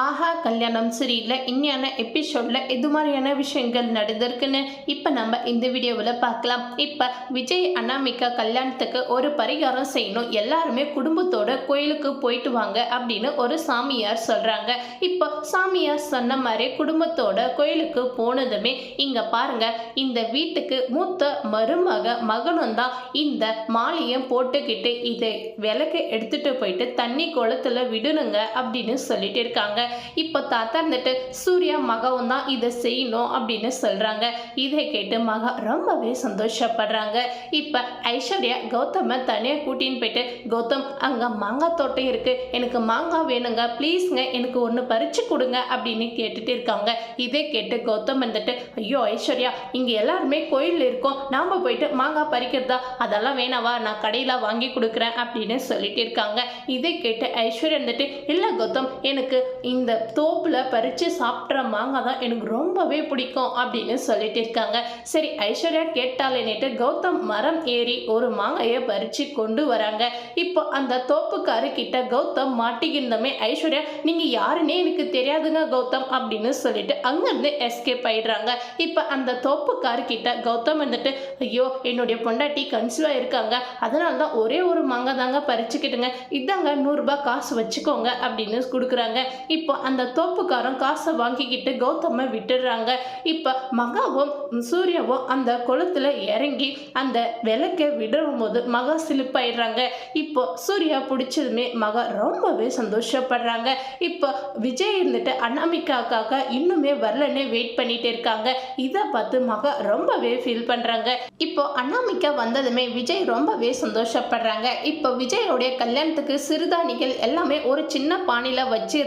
ஆஹா கல்யாணம் சரியில்லை. இன்னையான எபிசோடில் எது மாதிரியான விஷயங்கள் நடந்திருக்குன்னு இப்போ நம்ம இந்த வீடியோவில் பார்க்கலாம். இப்போ விஜய் அனாமிகா கல்யாணத்துக்கு ஒரு பரிகாரம் செய்யணும். எல்லாருமே குடும்பத்தோட கோயிலுக்கு போயிட்டு வாங்க அப்படின்னு ஒரு சாமியார் சொல்கிறாங்க இப்போ சாமி சாமியார் சொன்ன மாதிரி குடும்பத்தோட கோயிலுக்கு போனதுமே இங்கே பாருங்க இந்த வீட்டுக்கு மூத்த மருமக மகனும் தான் இந்த மாலையை போட்டுக்கிட்டு இதை விளக்கு எடுத்துட்டு போயிட்டு தண்ணி குளத்துல விடணுங்க அப்படின்னு சொல்லிட்டு இருக்காங்க. இப்போ தாத்தா இருந்துட்டு சூர்யா மகவும் தான் இதை செய்யணும் அப்படின்னு சொல்றாங்க. இதை கேட்டு மக ரொம்பவே சந்தோஷப்படுறாங்க. இப்போ ஐஸ்வர்யா கௌதம தனியாக கூட்டின்னு போயிட்டு கௌதம் அங்கே மாங்காய் தோட்டம் இருக்கு. எனக்கு மாங்காய் வேணுங்க. ப்ளீஸ்ங்க எனக்கு ஒன்று பறிச்சு கொடுங்க அப்படின்னு கேட்டுட்டு இருக்காங்க. இதை கேட்டு கௌதம் வந்துட்டு ஐயோ ஐஸ்வர்யா இங்கே எல்லாருமே கோயிலில் இருக்கோம். நாம் போயிட்டு மாங்காய் பறிக்கிறதா? அதெல்லாம் வேணாவா? நான் கடையில் வாங்கி கொடுக்குறேன் அப்படின்னு சொல்லிட்டு இருக்காங்க. இதை கேட்டு ஐஸ்வர்யா வந்துட்டு இல்லை கௌதம் எனக்கு இந்த தோப்பில் பறித்து சாப்பிட்ற மாங்காய் தான் எனக்கு ரொம்பவே பிடிக்கும் அப்படின்னு சொல்லிட்டு இருக்காங்க. சரி ஐஸ்வர்யா கேட்டாலேன்னுட்டு கௌதம் மரம் ஏறி ஒரு மாங்காயை பறித்து கொண்டு வராங்க. இப்போ அந்த தோப்புக்காரு கிட்ட கௌதம் மாட்டிக்கிருந்தமே ஐஸ்வர்யா நீங்கள் யாருன்னே எனக்கு தெரியாதுங்க கௌதம் அப்படின்னு சொல்லிட்டு அங்கேருந்து எஸ்கேப் ஆயிடுறாங்க. இப்போ அந்த தோப்புக்கார்கிட்ட கௌதம் வந்துட்டு ஐயோ என்னுடைய பொண்டாட்டி கன்சீவாக இருக்காங்க அதனால தான் ஒரே ஒரு மாங்காய் தாங்க பறிச்சுக்கிட்டுங்க. இதாங்க நூறுரூபா காசு வச்சுக்கோங்க அப்படின்னு கொடுக்குறாங்க. இப்போ அந்த தோப்புக்காரன் காசை வாங்கிக்கிட்டு கௌதமை விட்டுடுறாங்க. இப்போ மகாவும் சூர்யாவும் அந்த குளத்துல இறங்கி அந்த விளக்கை விடும் போது மகா சிலிப்பாயிடுறாங்க. இப்போ சூர்யா பிடிச்சதுமே மகா ரொம்பவே சந்தோஷப்படுறாங்க. இப்போ விஜய் இருந்துட்டு அண்ணா அனாமிகாக்காக இன்னுமே வரலன்னு வெயிட் பண்ணிட்டு இருக்காங்க. இதை பார்த்து மகா ரொம்பவே ஃபீல் பண்ணுறாங்க இப்போ அனாமிகா வந்ததுமே விஜய் ரொம்பவே சந்தோஷப்படுறாங்க. இப்போ விஜயோடைய கல்யாணத்துக்கு சிறுதானிகள் எல்லாமே ஒரு சின்ன பானையில் வச்சு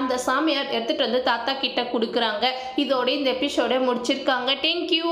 அந்த சாமியார் எடுத்துட்டு வந்து தாத்தா கிட்ட கொடுக்குறாங்க. இதோட இந்த எபிசோட முடிச்சிருக்காங்க. தேங்க்யூ